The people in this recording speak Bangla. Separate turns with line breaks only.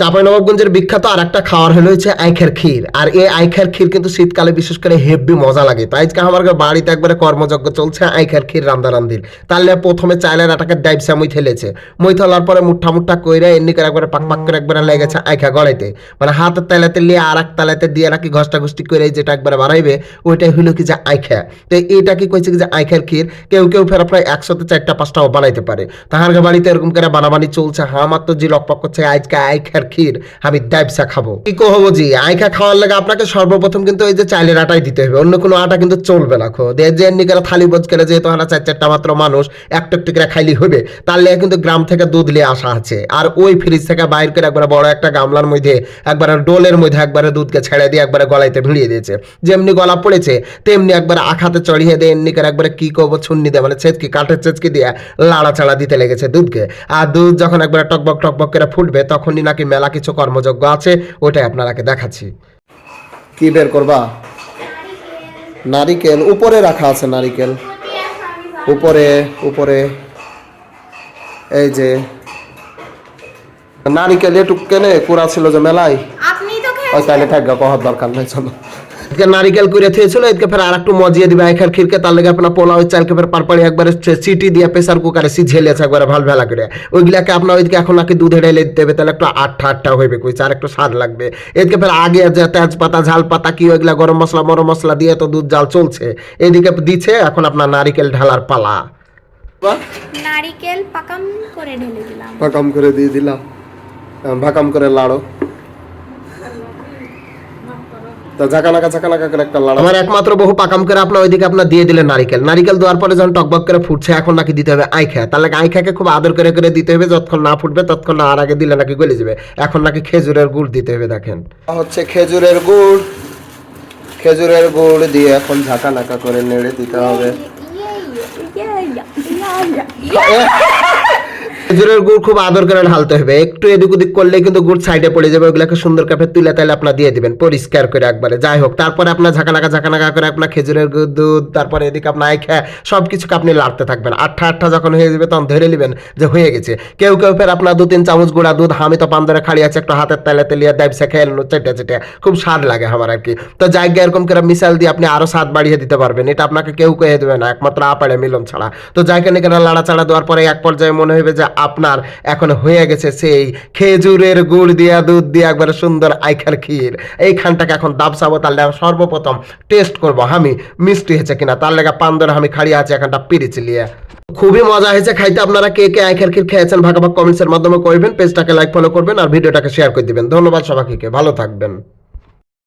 চাঁপাইনবাবগঞ্জের বিখ্যাত আর একটা খাবার হলো হচ্ছে আইখের ক্ষীর। আর এই আইখের ক্ষীর কিন্তু শীতকালে বিশেষ করে হেভি মজা লাগে। তো আজকে আমার বাড়িতে একবারে কর্মযজ্ঞ চলছে আইখের ক্ষীর রান্দা রান্দির তাহলে প্রথমে চাইলের আটাকে ডাইবসা মুই ঠেলেছে মুই থলার পরে মুঠা মুঠা কইরে এমনি করে একবারে পাক পাক করে একবারে লেগেছে আইখা গড়াইতে মানে হাতের তালাতে লিয়ে আর এক তালাতে দিয়ে নাকি ঘষ্টা ঘষ্টি করে যেটা একবারে বাড়াইবে, ওইটাই হলো কি যে আইখা। তো এইটা কি কইছে কি যে আইখের ক্ষীর? কেউ কেউ ফের আপনার একসাথে চারটা পাঁচটাও বানাইতে পারে। তাহার বাড়িতে এরকম করে বানাবানি চলছে। আমার তো জি লকপক করছে আজকে আইখার ক্ষীর, আমি ডাইবসা খাব। কি কহবো জি? আইখা খাওয়ার লাগে আপনাকে সর্বপ্রথম কিন্তু ওই যে চাইলের আটাই দিতে হবে অন্য কোনো আটা কিন্তু চলবে না খো দিয়ে যে এমনি করে থালি বোঝ করে যেহেতু আমরা চার চারটা মাত্র মানুষ, একটু একটু করে খাইলি হবে তার লেগে কিন্তু গ্রাম থেকে দুধ নিয়ে আসা আছে। আর ওই ফ্রিজ থেকে বাইর করে একবার বড় একটা গামলার মধ্যে, একবারে ডোলের মধ্যে একবারে দুধকে ছেড়ে দিয়ে একবারে গলাইতে ভিড়িয়ে দিয়েছে। যেমনি গলা পড়েছে, তেমনি একবার আখাতে চড়িয়ে দিয়ে এমনি করে একবারে কি করব ছুন্নি দিয়ে মানে ছেচকি, কাঠের ছেচকি দিয়ে লাড়া চাড়া দিতে লেগেছে দুধকে। আর দুধ যখন একবার টকবক টকবক করে ফুটবে, তখনই নাকি মেলা কিছু কর্মযজ্ঞ আছে ওটাই আপনারাকে দেখাচ্ছি। কি বের করবা? নারিকেল উপরে রাখা আছে নারিকেল। উপরে উপরে। এই যে নারিকেল এটুক কেনে কুড়া ছিল যে মেলায়?
আপনি তো
ওই তাহলে থাকবে কহার দরকার নাই চলো। এদিকে নারিকেল করে থিয়েছিল এদিকে ফের আর একটু মজিয়ে দিবে। আইখার খিরকে তার লেগে আপনার পোলাও চালকে ফের পারপাড়ি একবারে সিটি দিয়ে প্রেসার কুকারে সিঝে লেছে একবারে ভালো ভেলা করে। ওইগুলাকে আপনার ওইদিকে এখন নাকি দুধে ঢেলে দিতে হবে তাহলে একটু আটটা আটটা হইবে কইছে আর একটু স্বাদ লাগবে। এদিকে ফের আগে যে তেজপাতা ঝাল পাতা কি ওইগুলা গরম মশলা মরম মশলা দিয়ে তো দুধ জাল চলছে এদিকে দিচ্ছে এখন আপনার নারিকেল ঢালার পালা।
নারিকেল পাকাম করে ঢেলে দিলাম।
ভাকাম করে দিয়ে দিলাম। ভাকাম করে লাড়ো। তা ঝাঁকানাকা ঝাঁকানাকা করে একটা লাড়া আমার একমাত্র বহু পাকাম করে আপনার ওইদিকে আপনার দিয়ে দিলেন নারিকেল নারিকেল দেওয়ার পরে যখন টকবক করে ফুটছে এখন নাকি দিতে হবে আইখা তাহলে আইখাকে খুব আদর করে করে দিতে হবে যতক্ষণ না ফুটবে ততক্ষণ না আর আগে দিলে নাকি গলে যাবে এখন নাকি খেজুরের গুড় দিতে হবে দেখেন হচ্ছে খেজুরের গুড় খেজুরের গুড় দিয়ে এখন ঝাঁকানাকা করে নেড়ে দিতে হবে খেজুরের গুড় খুব আদর করে ঢালতে হবে। একটু এদিক ওদিক করলে কিন্তু গুড় সাইডে পড়ে যাবে, ওগুলোকে সুন্দর কাপে তুলে তাহলে আপনার দিয়ে দিবেন, পরিষ্কার করে একবারে। যাই হোক, তারপরে আপনার ঝাঁকানাকা ঝাঁকানাকা করে আপনার খেজুরের গুড়, দুধ, তারপরে এদিকে আপনার আইখা সব কিছুকে আপনি লাড়তে থাকবেন। আটটা আটটা যখন হয়ে যাবে তখন ধরে নেবেন যে হয়ে গেছে। কেউ কেউ ফের আপনার দু তিন চামচ গুঁড়া দুধ আমি তো পান্দরে খাড়ি আছে, একটু হাতের তেলে তেলিয়ে দাইবসে খেয়ে নেন চেটে চেটে। খুব স্বাদ লাগে আমার আর কি। তো জায়গা এরকম করে মিশাল দিয়ে আপনি আরও স্বাদ বাড়িয়ে দিতে পারবেন। এটা আপনাকে কেউ কয়ে দেবে না, একমাত্র আপাড়ে মিলন ছাড়া। তো জায়গা নিয়ে লাড়া চাড়া দেওয়ার পরে এক পর্যায়ে মনে হবে যে আপনার এখন হয়ে গেছে সেই খেজুরের গুড় দিয়া, দুধ দিয়ে একবারে সুন্দর আইখার ক্ষীর। এইখানটাকে এখন দাবসাবো তাহলে আমি সর্বপ্রথম টেস্ট করব। আমি মিষ্টি হয়েছে কিনা? তার লেগে পান্দর আমি খাড়িয়ে আছে এখানটা পিড়েছি লিয়ে। খুবই মজা হয়েছে খাইতে। আপনারা কে কে আইখার ক্ষীর খেয়েছেন ভাগাভাগ কমেন্টসের মাধ্যমে করবেন পেজটাকে লাইক ফলো করবেন আর ভিডিওটাকে শেয়ার করে দিবেন। ধন্যবাদ সবাইকে। ভালো থাকবেন।